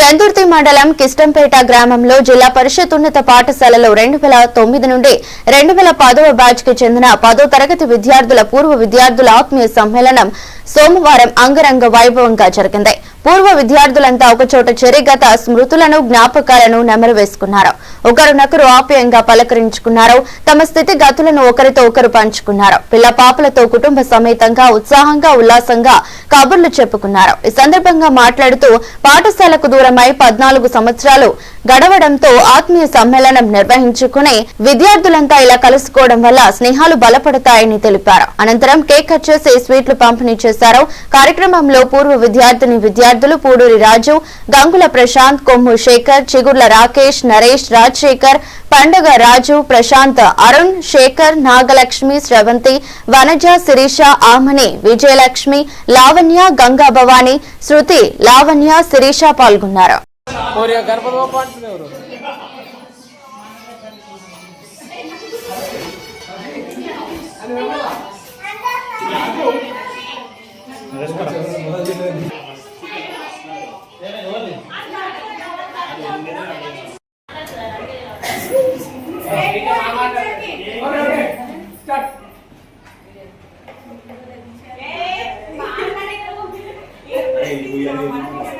చందుర్తి మండలం కిష్టంపేట గ్రామంలో జిల్లా పరిషత్ ఉన్నత పాఠశాలలో రెండు వేల తొమ్మిది నుండి రెండు వేల పదవ బ్యాచ్కి చెందిన పదో తరగతి విద్యార్థుల పూర్వ విద్యార్థుల ఆత్మీయ సమ్మేళనం సోమవారం అంగరంగ వైభవంగా జరిగింది. పూర్వ విద్యార్థులంతా ఒకచోట చేరి గత స్మృతులను జ్ఞాపకాలను నెమరు వేసుకున్నారు ఒకరినొకరు ఆప్యాయంగా పలకరించుకున్నారు. తమ స్థితిగతులను ఒకరితో ఒకరు పంచుకున్నారు. పిల్ల పాపలతో కుటుంబ సమేతంగా ఉత్సాహంగా ఉల్లాసంగా కబుర్లు చెప్పుకున్నారు. ఈ సందర్భంగా మాట్లాడుతూ పాఠశాలకు దూరమై పద్నాలుగు సంవత్సరాలు గడవడంతో ఆత్మీయ సమ్మేళనం నిర్వహించుకుని విద్యార్థులంతా ఇలా కలుసుకోవడం వల్ల స్నేహాలు బలపడతాయని తెలిపారు. అనంతరం కేక్ కట్ చేసి స్వీట్లు పంపిణీ చేశారు. కార్యక్రమంలో పూర్వ విద్యార్థిని విద్యార్థులు పూడూరి రాజు గంగుల ప్రశాంత్ కొమ్ము శేఖర్ చిగుర్ల రాకేష్ నరేష్ రాజశేఖర్ పండగ రాజు ప్రశాంత్ అరుణ్ శేఖర్ నాగలక్ష్మి స్రవంతి వనజ శిరీష ఆమని విజయలక్ష్మి లావణ్య గంగా భవాని శృతి లావణ్య శిరీష పాల్గొన్నారు. కోరి గణపతి బాబు అంటున్నారు Thank you.